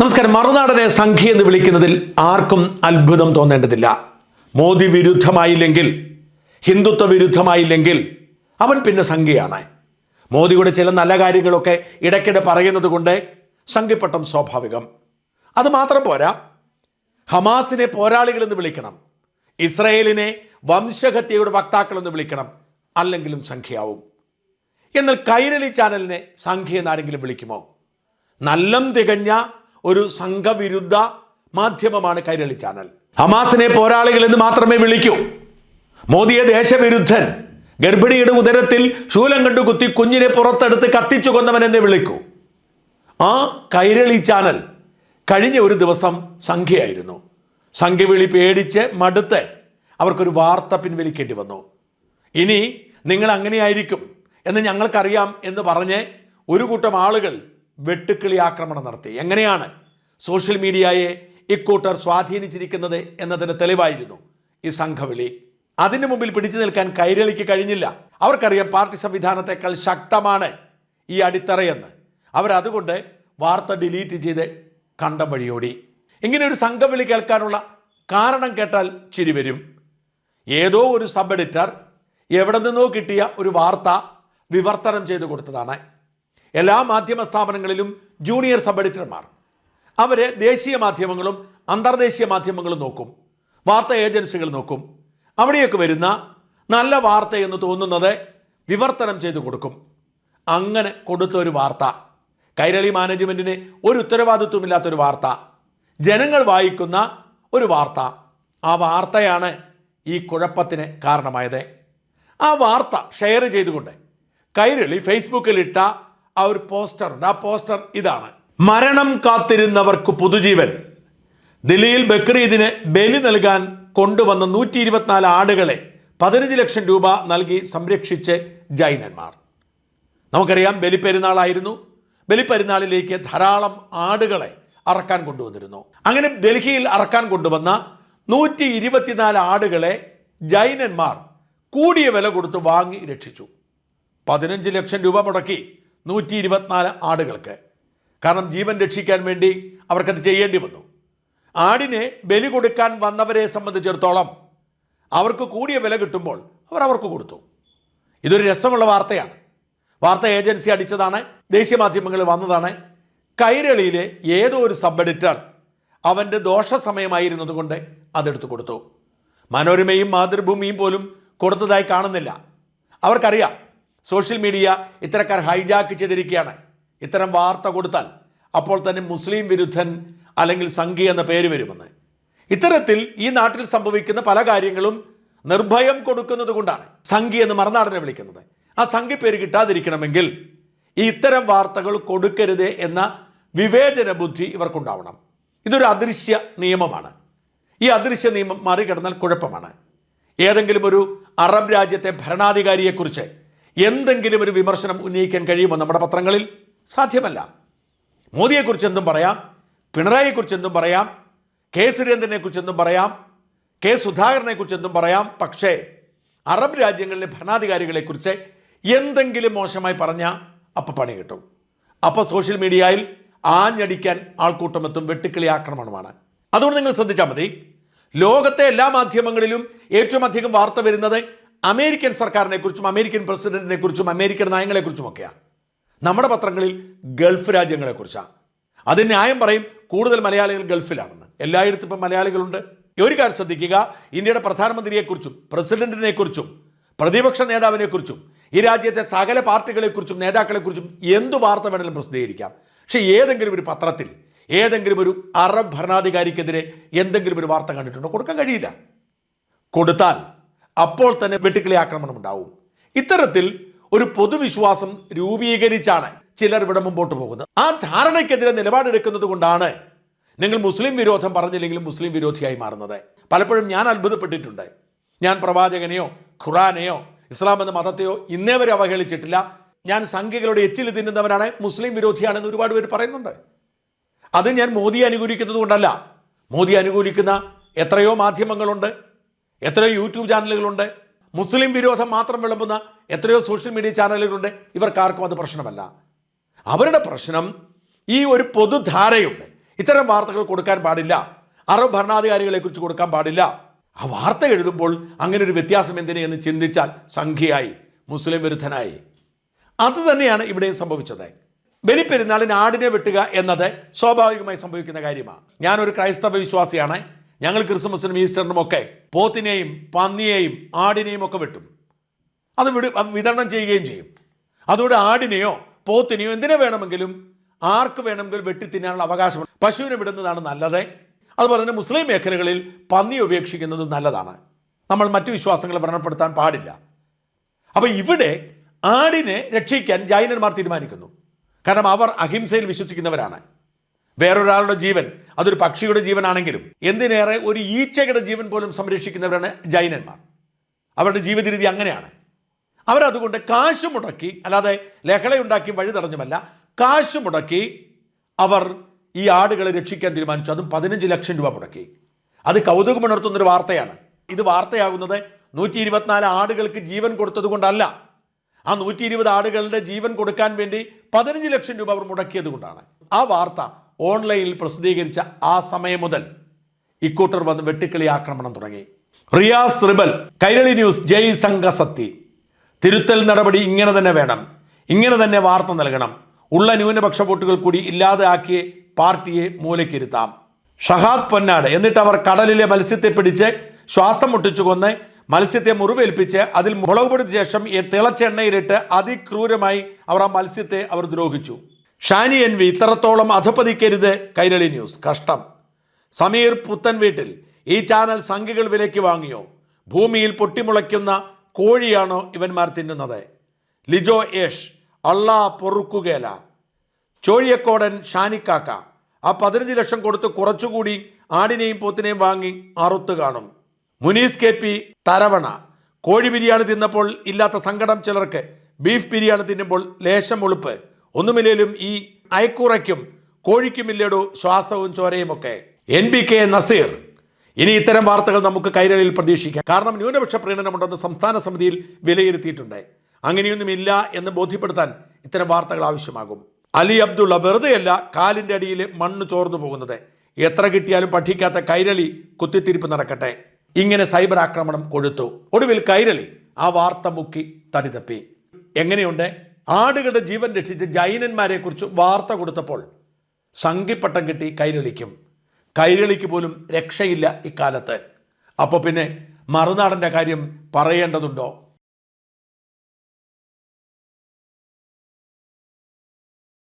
നമസ്കാരം. മറുനാടനെ സംഖ്യ എന്ന് വിളിക്കുന്നതിൽ ആർക്കും അത്ഭുതം തോന്നേണ്ടതില്ല. മോദി വിരുദ്ധമായില്ലെങ്കിൽ ഹിന്ദുത്വ വിരുദ്ധമായില്ലെങ്കിൽ അവൻ പിന്നെ സംഖ്യയാണ് മോദിയുടെ ചില നല്ല കാര്യങ്ങളൊക്കെ ഇടയ്ക്കിടെ പറയുന്നത് കൊണ്ട് സംഖ്യപ്പെട്ടം സ്വാഭാവികം. അത് മാത്രം പോരാ. ഹമാസിനെ പോരാളികൾ എന്ന് വിളിക്കണം. ഇസ്രയേലിനെ വംശഹത്യയുടെ വക്താക്കൾ എന്ന് വിളിക്കണം. അല്ലെങ്കിലും സംഖ്യയാവും എന്നാൽ കൈരളി ചാനലിനെ സംഖ്യ എന്നാരെങ്കിലും വിളിക്കുമോ? നല്ലം തികഞ്ഞ ഒരു സംഘവിരുദ്ധ മാധ്യമമാണ് കൈരളി ചാനൽ. ഹമാസിനെ പോരാളികൾ എന്ന് മാത്രമേ വിളിക്കൂ. മോദിയെ ദേശവിരുദ്ധൻ ഗർഭിണിയുടെ ഉദരത്തിൽ ശൂലം കണ്ടു കുത്തി കുഞ്ഞിനെ പുറത്തെടുത്ത് കത്തിച്ചു കൊന്നവൻ എന്നെ വിളിക്കൂ. ആ കൈരളി ചാനൽ കഴിഞ്ഞ ഒരു ദിവസം സംഖ്യയായിരുന്നു. സംഖ്യവിളി പേടിച്ച് മടുത്ത് അവർക്കൊരു വാർത്ത പിൻവലിക്കേണ്ടി വന്നു. ഇനി നിങ്ങൾ അങ്ങനെയായിരിക്കും എന്ന് ഞങ്ങൾക്കറിയാം എന്ന് പറഞ്ഞ് ഒരു കൂട്ടം ആളുകൾ വെട്ടുക്കിളി ആക്രമണം നടത്തി. എങ്ങനെയാണ് സോഷ്യൽ മീഡിയയെ ഇക്കൂട്ടർ സ്വാധീനിച്ചിരിക്കുന്നത് എന്നതിന് തെളിവായിരുന്നു ഈ സംഘവിളി. അതിനു മുമ്പിൽ പിടിച്ചു നിൽക്കാൻ കൈരളിക്ക് കഴിഞ്ഞില്ല. അവർക്കറിയാം പാർട്ടി സംവിധാനത്തെക്കാൾ ശക്തമാണ് ഈ അടിത്തറയെന്ന്. അവരതുകൊണ്ട് വാർത്ത ഡിലീറ്റ് ചെയ്ത് കണ്ടം വഴിയോടി. ഇങ്ങനെ ഒരു സംഘവിളി കേൾക്കാനുള്ള കാരണം കേട്ടാൽ ചിരി വരും. ഏതോ ഒരു സബ് എഡിറ്റർ എവിടെ നിന്നോ കിട്ടിയ ഒരു വാർത്ത വിവർത്തനം ചെയ്തു കൊടുത്തതാണ്. എല്ലാ മാധ്യമ സ്ഥാപനങ്ങളിലും ജൂനിയർ സബ് എഡിറ്റർമാർ. അവരെ ദേശീയ മാധ്യമങ്ങളും അന്തർദേശീയ മാധ്യമങ്ങളും നോക്കും. വാർത്താ ഏജൻസികൾ നോക്കും. അവിടെയൊക്കെ വരുന്ന നല്ല വാർത്ത എന്ന് തോന്നുന്നത് വിവർത്തനം ചെയ്തു കൊടുക്കും. അങ്ങനെ കൊടുത്ത ഒരു വാർത്ത. കൈരളി മാനേജ്മെന്റിന് ഒരു ഉത്തരവാദിത്വമില്ലാത്തൊരു വാർത്ത. ജനങ്ങൾ വായിക്കുന്ന ഒരു വാർത്ത. ആ വാർത്തയാണ് ഈ കുഴപ്പത്തിന് കാരണമായത്. ആ വാർത്ത ഷെയർ ചെയ്തുകൊണ്ട് കൈരളി ഫേസ്ബുക്കിൽ ഇട്ട ആ ഒരു പോസ്റ്റർ ആ പോസ്റ്റർ ഇതാണ്. മരണം കാത്തിരുന്നവർക്ക് പുതുജീവൻ. ദില്ലിയിൽ ബക്രീദിന് ബലി നൽകാൻ കൊണ്ടുവന്ന നൂറ്റി ഇരുപത്തിനാല് ആടുകളെ പതിനഞ്ച് ലക്ഷം രൂപ നൽകി സംരക്ഷിച്ച് ജൈനന്മാർ. നമുക്കറിയാം ബലിപ്പെരുന്നാളായിരുന്നു. ബലിപ്പെരുന്നാളിലേക്ക് ധാരാളം ആടുകളെ അറക്കാൻ കൊണ്ടുവന്നിരുന്നു. അങ്ങനെ ഡൽഹിയിൽ അറക്കാൻ കൊണ്ടുവന്ന നൂറ്റി ഇരുപത്തിനാല് ആടുകളെ ജൈനന്മാർ കൂടിയ വില കൊടുത്ത് വാങ്ങി രക്ഷിച്ചു. പതിനഞ്ച് ലക്ഷം രൂപ മുടക്കി നൂറ്റി ഇരുപത്തിനാല് ആടുകൾക്ക്. കാരണം ജീവൻ രക്ഷിക്കാൻ വേണ്ടി അവർക്കത് ചെയ്യേണ്ടി വന്നു. ആടിനെ ബലി കൊടുക്കാൻ വന്നവരെ സംബന്ധിച്ചിടത്തോളം അവർക്ക് കൂടിയ വില കിട്ടുമ്പോൾ അവർ അവർക്ക് കൊടുത്തു. ഇതൊരു രസമുള്ള വാർത്തയാണ്. വാർത്ത ഏജൻസി അടിച്ചതാണ് ദേശീയ മാധ്യമങ്ങളിൽ വന്നതാണ്. കൈരളിയിലെ ഏതോ ഒരു സബ് എഡിറ്റർ അവന്റെ ദോഷസമയമായിരുന്നതുകൊണ്ട് സമയമായിരുന്നത് കൊണ്ട് അതെടുത്തു കൊടുത്തു. മനോരമയും മാതൃഭൂമിയും പോലും കൊടുത്തതായി കാണുന്നില്ല. അവർക്കറിയാം സോഷ്യൽ മീഡിയ ഇത്തരക്കാർ ഹൈജാക്ക് ചെയ്തിരിക്കുകയാണ്. ഇത്തരം വാർത്ത കൊടുത്താൽ അപ്പോൾ തന്നെ മുസ്ലിം വിരുദ്ധൻ അല്ലെങ്കിൽ സംഘി എന്ന പേര് വരുമെന്ന്. ഇത്തരത്തിൽ ഈ നാട്ടിൽ സംഭവിക്കുന്ന പല കാര്യങ്ങളും നിർഭയം കൊടുക്കുന്നത് കൊണ്ടാണ് സംഘി എന്ന് മറുനാടനെ വിളിക്കുന്നത്. ആ സംഘി പേര് കിട്ടാതിരിക്കണമെങ്കിൽ ഈ ഇത്തരം വാർത്തകൾ കൊടുക്കരുത് എന്ന വിവേചന ബുദ്ധി ഇവർക്കുണ്ടാവണം. ഇതൊരു അദൃശ്യ നിയമമാണ്. ഈ അദൃശ്യ നിയമം മറികടന്നാൽ കുഴപ്പമാണ്. ഏതെങ്കിലും ഒരു അറബ് രാജ്യത്തെ ഭരണാധികാരിയെക്കുറിച്ച് എന്തെങ്കിലും ഒരു വിമർശനം ഉന്നയിക്കാൻ കഴിയുമോ നമ്മുടെ പത്രങ്ങളിൽ? സാധ്യമല്ല. മോദിയെക്കുറിച്ച് എന്തും പറയാം പിണറായിയെക്കുറിച്ച് എന്തും പറയാം കെ സുരേന്ദ്രനെ കുറിച്ച് എന്തും പറയാം കെ സുധാകരനെ കുറിച്ച് എന്തും പറയാം പക്ഷേ അറബ് രാജ്യങ്ങളിലെ ഭരണാധികാരികളെക്കുറിച്ച് എന്തെങ്കിലും മോശമായി പറഞ്ഞാൽ അപ്പം പണി കിട്ടും. അപ്പോൾ സോഷ്യൽ മീഡിയയിൽ ആഞ്ഞടിക്കാൻ ആൾക്കൂട്ടമെത്തും വെട്ടുക്കിളി ആക്രമണമാണ്. അതുകൊണ്ട് നിങ്ങൾ ശ്രദ്ധിച്ചാൽ മതി. ലോകത്തെ എല്ലാ മാധ്യമങ്ങളിലും ഏറ്റവും അധികം വാർത്ത വരുന്നത് അമേരിക്കൻ സർക്കാരിനെ കുറിച്ചും അമേരിക്കൻ പ്രസിഡന്റിനെ കുറിച്ചും അമേരിക്കൻ നയങ്ങളെക്കുറിച്ചുമൊക്കെയാണ്. നമ്മുടെ പത്രങ്ങളിൽ ഗൾഫ് രാജ്യങ്ങളെക്കുറിച്ചാണ്. അത് ന്യായം പറയും കൂടുതൽ മലയാളികൾ ഗൾഫിലാണെന്ന്. എല്ലായിടത്തും ഇപ്പം മലയാളികളുണ്ട്. ഒരു കാര്യം ശ്രദ്ധിക്കുക ഇന്ത്യയുടെ പ്രധാനമന്ത്രിയെക്കുറിച്ചും പ്രസിഡന്റിനെക്കുറിച്ചും പ്രതിപക്ഷ നേതാവിനെക്കുറിച്ചും ഈ രാജ്യത്തെ സകല പാർട്ടികളെക്കുറിച്ചും നേതാക്കളെക്കുറിച്ചും എന്ത് വാർത്ത വേണമെങ്കിലും പ്രസിദ്ധീകരിക്കാം. പക്ഷേ ഏതെങ്കിലും ഒരു പത്രത്തിൽ ഏതെങ്കിലും ഒരു അറബ് ഭരണാധികാരിക്കെതിരെ എന്തെങ്കിലും ഒരു വാർത്ത കണ്ടിട്ടുണ്ടോ? കൊടുക്കാൻ കഴിയില്ല. കൊടുത്താൽ അപ്പോൾ തന്നെ വെട്ടുക്കിളി ആക്രമണം ഉണ്ടാവും. ഇത്തരത്തിൽ ഒരു പൊതുവിശ്വാസം രൂപീകരിച്ചാണ് ചിലർ ഇവിടെ മുമ്പോട്ട് പോകുന്നത്. ആ ധാരണയ്ക്കെതിരെ നിലപാടെടുക്കുന്നത് കൊണ്ടാണ് നിങ്ങൾ മുസ്ലിം വിരോധം പറഞ്ഞില്ലെങ്കിലും മുസ്ലിം വിരോധിയായി മാറുന്നത്. പലപ്പോഴും ഞാൻ അത്ഭുതപ്പെട്ടിട്ടുണ്ട്. ഞാൻ പ്രവാചകനെയോ ഖുറാനെയോ ഇസ്ലാം എന്ന മതത്തെയോ ഇന്നേ വരെ അവഹേളിച്ചിട്ടില്ല. ഞാൻ സംഖ്യകളുടെ എച്ചിൽ തിന്നുന്നവനാണ് മുസ്ലിം വിരോധിയാണെന്ന് ഒരുപാട് പേര് പറയുന്നുണ്ട്. അത് ഞാൻ മോദിയെ അനുകൂലിക്കുന്നത് കൊണ്ടല്ല മോദി അനുകൂലിക്കുന്ന എത്രയോ മാധ്യമങ്ങളുണ്ട്. എത്രയോ യൂട്യൂബ് ചാനലുകളുണ്ട്. മുസ്ലിം വിരോധം മാത്രം വിളമ്പുന്ന എത്രയോ സോഷ്യൽ മീഡിയ ചാനലുകളുണ്ട്. ഇവർക്കാർക്കും അത് പ്രശ്നമല്ല. അവരുടെ പ്രശ്നം ഈ ഒരു പൊതുധാരയുണ്ട്. ഇത്തരം വാർത്തകൾ കൊടുക്കാൻ പാടില്ല. അറബ് ഭരണാധികാരികളെ കുറിച്ച് കൊടുക്കാൻ പാടില്ല. ആ വാർത്ത എഴുതുമ്പോൾ അങ്ങനെ ഒരു വ്യത്യാസം എന്തിനെ എന്ന് ചിന്തിച്ചാൽ സംഖ്യയായി മുസ്ലിം വിരുദ്ധനായി. അത് തന്നെയാണ് ഇവിടെയും സംഭവിച്ചത്. ബലിപ്പെരുന്നാളിന് ആടിനെ വെട്ടുക എന്നത് സ്വാഭാവികമായി സംഭവിക്കുന്ന കാര്യമാണ്. ഞാനൊരു ക്രൈസ്തവ വിശ്വാസിയാണ്. ഞങ്ങൾ ക്രിസ്മസിനും ഈസ്റ്ററിനും ഒക്കെ പോത്തിനെയും പന്നിയെയും ആടിനെയും ഒക്കെ വെട്ടും. അത് വിട് വിതരണം ചെയ്യുകയും ചെയ്യും. അതുകൊണ്ട് ആടിനെയോ പോത്തിനെയോ എന്തിനെ വേണമെങ്കിലും ആർക്ക് വേണമെങ്കിലും വെട്ടി തിന്നാനുള്ള അവകാശമുണ്ട്. പശുവിനെ വിടുന്നതാണ് നല്ലത്. അതുപോലെ തന്നെ മുസ്ലിം മേഖലകളിൽ പന്നി ഉപേക്ഷിക്കുന്നത് നല്ലതാണ്. നമ്മൾ മറ്റു വിശ്വാസങ്ങൾ വ്രണപ്പെടുത്താൻ പാടില്ല. അപ്പോൾ ഇവിടെ ആടിനെ രക്ഷിക്കാൻ ജൈനന്മാർ തീരുമാനിക്കുന്നു. കാരണം അവർ അഹിംസയിൽ വിശ്വസിക്കുന്നവരാണ്. വേറൊരാളുടെ ജീവൻ അതൊരു പക്ഷിയുടെ ജീവനാണെങ്കിലും എന്തിനേറെ ഒരു ഈച്ചയുടെ ജീവൻ പോലും സംരക്ഷിക്കുന്നവരാണ് ജൈനന്മാർ. അവരുടെ ജീവിത രീതി അങ്ങനെയാണ്. അവരതുകൊണ്ട് കാശ് മുടക്കി അല്ലാതെ ലഹളയുണ്ടാക്കി വഴി തടഞ്ഞുമല്ല കാശ് മുടക്കി അവർ ഈ ആടുകളെ രക്ഷിക്കാൻ തീരുമാനിച്ചു. അതും പതിനഞ്ച് ലക്ഷം രൂപ മുടക്കി. അത് കൗതുകമുണർത്തുന്ന ഒരു വാർത്തയാണ്. ഇത് വാർത്തയാകുന്നത് നൂറ്റി ഇരുപത്തിനാല് ആടുകൾക്ക് ജീവൻ കൊടുത്തത് കൊണ്ടല്ല ആ നൂറ്റി ഇരുപത് ആടുകളുടെ ജീവൻ കൊടുക്കാൻ വേണ്ടി പതിനഞ്ച് ലക്ഷം രൂപ അവർ മുടക്കിയത് കൊണ്ടാണ് ആ വാർത്ത ഓൺലൈനിൽ പ്രസിദ്ധീകരിച്ച ആ സമയം മുതൽ ഇക്കൂട്ടർ വന്ന് വെട്ടിക്കളി ആക്രമണം തുടങ്ങി. റിയാസ് റിബൽ കൈരളി ന്യൂസ് ജയ് സംഘസത്തി തിരുത്തൽ നടപടി ഇങ്ങനെ തന്നെ വേണം. ഇങ്ങനെ തന്നെ വാർത്ത നൽകണം. ഉള്ള ന്യൂനപക്ഷ വോട്ടുകൾ കൂടി ഇല്ലാതാക്കി പാർട്ടിയെ മൂലക്കിരുത്താം ഷഹാദ് പൊന്നാട് എന്നിട്ട് അവർ കടലിലെ മത്സ്യത്തെ പിടിച്ച് ശ്വാസം മുട്ടിച്ചു കൊന്ന് മത്സ്യത്തെ മുറിവേൽപ്പിച്ച് അതിൽ മുളക് പൊടിച്ച ശേഷം തിളച്ചെണ്ണയിലിട്ട് തിളച്ച അതിക്രൂരമായി അവർ ആ മത്സ്യത്തെ അവർ ദ്രോഹിച്ചു. ഷാനി എൻ വി ഇത്രത്തോളം അധപ്പതിക്കരുത് കൈരളി ന്യൂസ്. കഷ്ടം. സമീർ പുത്തൻ വീട്ടിൽ ഈ ചാനൽ സംഖ്യകൾ വിലയ്ക്ക് വാങ്ങിയോ? ഭൂമിയിൽ പൊട്ടിമുളയ്ക്കുന്ന കോഴിയാണോ ഇവന്മാർ തിന്നുന്നത്? ലിജോ യേഷ് അള്ളാ പൊറുക്കുകേല. ചോഴിയക്കോടൻ ഷാനിക്കാക്ക ആ പതിനഞ്ച് ലക്ഷം കൊടുത്ത് കുറച്ചുകൂടി ആടിനെയും പോത്തിനെയും വാങ്ങി അറുത്ത് കാണും. മുനീസ് കെ പി തരവണ കോഴി ബിരിയാണി തിന്നപ്പോൾ ഇല്ലാത്ത സങ്കടം ചിലർക്ക് ബീഫ് ബിരിയാണി തിന്നുമ്പോൾ ലേശം ഉളുപ്പ് ഒന്നുമില്ലേലും ഈ അയക്കുറയ്ക്കും കോഴിക്കുമില്ലടോ ശ്വാസവും ചോരയുമൊക്കെ എൻ ബി കെ നസീർ ഇനി ഇത്തരം വാർത്തകൾ നമുക്ക് കൈരളിയിൽ പ്രതീക്ഷിക്കാം. കാരണം ന്യൂനപക്ഷ പ്രീണനമുണ്ടെന്ന് സംസ്ഥാന സമിതിയിൽ വിലയിരുത്തിയിട്ടുണ്ട്. അങ്ങനെയൊന്നുമില്ല എന്ന് ബോധ്യപ്പെടുത്താൻ ഇത്തരം വാർത്തകൾ ആവശ്യമാകും. അലി അബ്ദുള്ള വെറുതെയല്ല കാലിന്റെ അടിയിൽ മണ്ണ് ചോർന്നു പോകുന്നത്. എത്ര കിട്ടിയാലും പഠിക്കാത്ത കൈരളി കുത്തിത്തിരിപ്പ് നടക്കട്ടെ. ഇങ്ങനെ സൈബർ ആക്രമണം കൊഴുത്തു. ഒടുവിൽ കൈരളി ആ വാർത്ത മുക്കി തടിതപ്പി. എങ്ങനെയുണ്ട്? ആടുകളുടെ ജീവൻ രക്ഷിച്ച് ജൈനന്മാരെക്കുറിച്ച് വാർത്ത കൊടുത്തപ്പോൾ സംഘിപ്പട്ടം കിട്ടി കൈരളിക്കും. കൈരളിക്ക് പോലും രക്ഷയില്ല ഇക്കാലത്ത്. അപ്പോൾ പിന്നെ മറുനാടന്റെ കാര്യം പറയേണ്ടതുണ്ടോ?